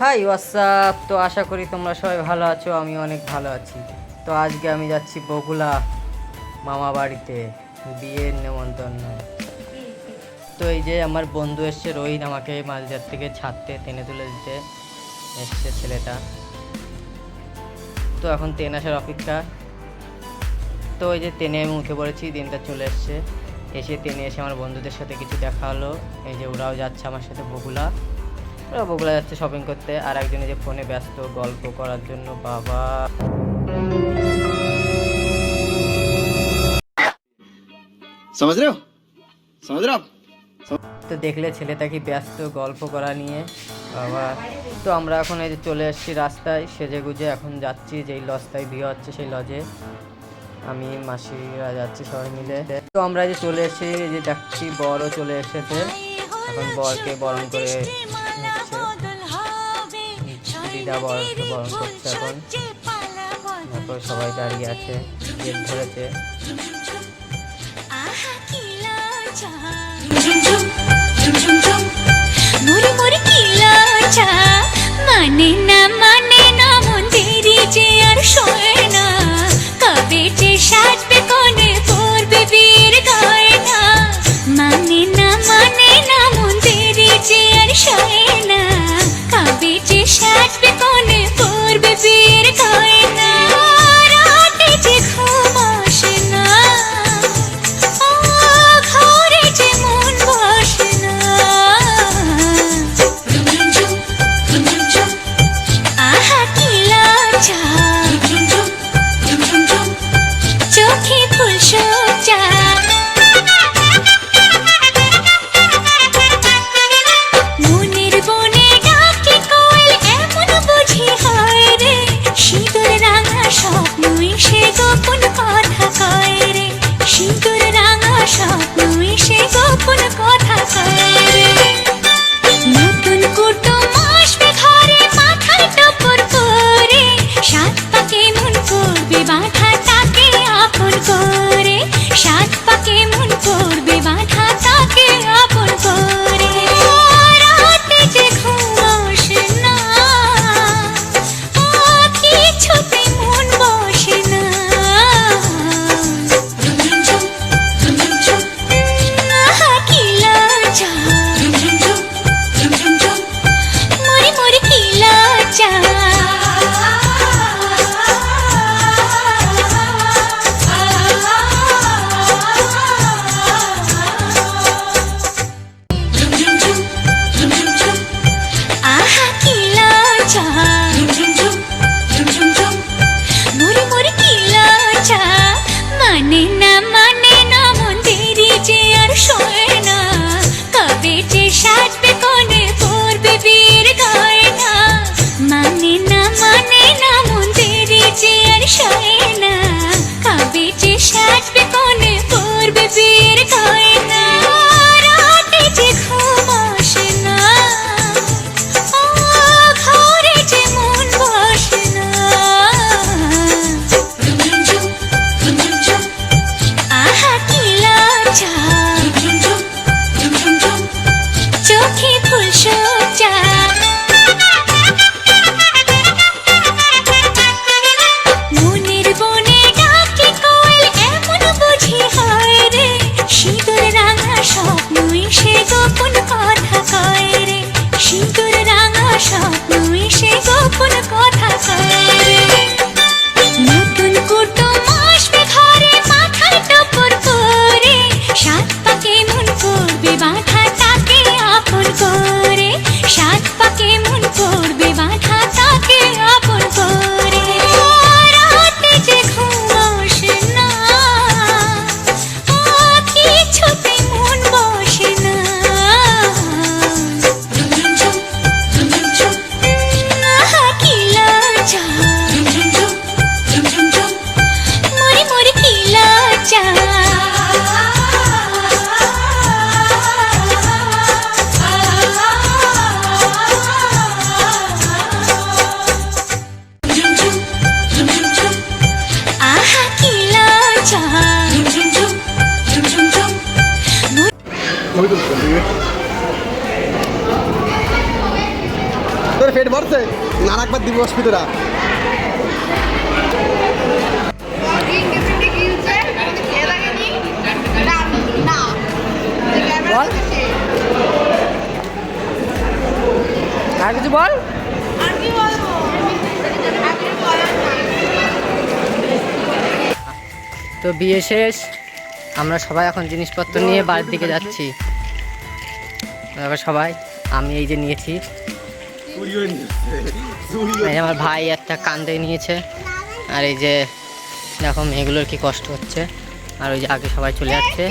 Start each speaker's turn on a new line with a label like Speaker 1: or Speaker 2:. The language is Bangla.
Speaker 1: হাই হোয়াটসঅ্যাপ তো আশা করি তোমরা সবাই ভালো আছো আমি অনেক ভালো আছি। তো আজকে আমি যাচ্ছি বগুলা মামা বাড়িতে, বিয়ের নেমন্তন্ন। তো এই যে আমার বন্ধু এসছে রোহিত আমাকে মালজার থেকে ছাড়তে, টেনে তুলে দিতে এসছে ছেলেটা। তো এখন ট্রেন আসার অপেক্ষা। তো ওই যে ট্রেনে আমি উঠে পড়েছি, দিনটা চলে এসছে। এসে ট্রেনে এসে আমার বন্ধুদের সাথে কিছু দেখা হলো। এই যে ওরাও যাচ্ছে আমার সাথে বগুলা। ওরা বগুলা যাচ্ছে শপিং করতে আর একজন যে ফোনে ব্যস্ত গল্প করার জন্য বাবা। তো দেখলে ছেলেটা কি ব্যস্ত গল্প করা নিয়ে? বাবা। তো আমরা এখন এই যে চলে এসেছি রাস্তায় সেজে গুজে এখন যাচ্ছি যেই লজটায় বিয়ে হচ্ছে সেই লজে। আমি মাসিরা যাচ্ছি সবাই মিলে। তো আমরা যে চলে এসেছি যে দেখছি বড় চলে এসেছে। এখন বরকে বরণ করে দিদা বরকে বরণ করছে এখন তারপর সবাই দাঁড়িয়ে আছে গেট ধরেছে।
Speaker 2: মোরে মোরে কিলাচা মানে না মানে না মন্দিরে যে আর শোয় না। কবে যে সাজবে কোনে পড়বে বীর গয়না। মানে না মানে না মন্দিরে যে আর শোয়
Speaker 3: আছে। আর একবার দিব অসুবিধা
Speaker 1: বল। আর কিছু বল? তো বিয়ে শেষ। আমরা সবাই এখন জিনিসপত্র নিয়ে বাড়ির দিকে যাচ্ছি। সবাই, আমি এই যে নিয়েছি। আমার ভাই একটা কান্দে নিয়েছে আর এই যে দেখো মেয়েগুলোর কি কষ্ট হচ্ছে আর ওই যে আগে সবাই চলে যাচ্ছে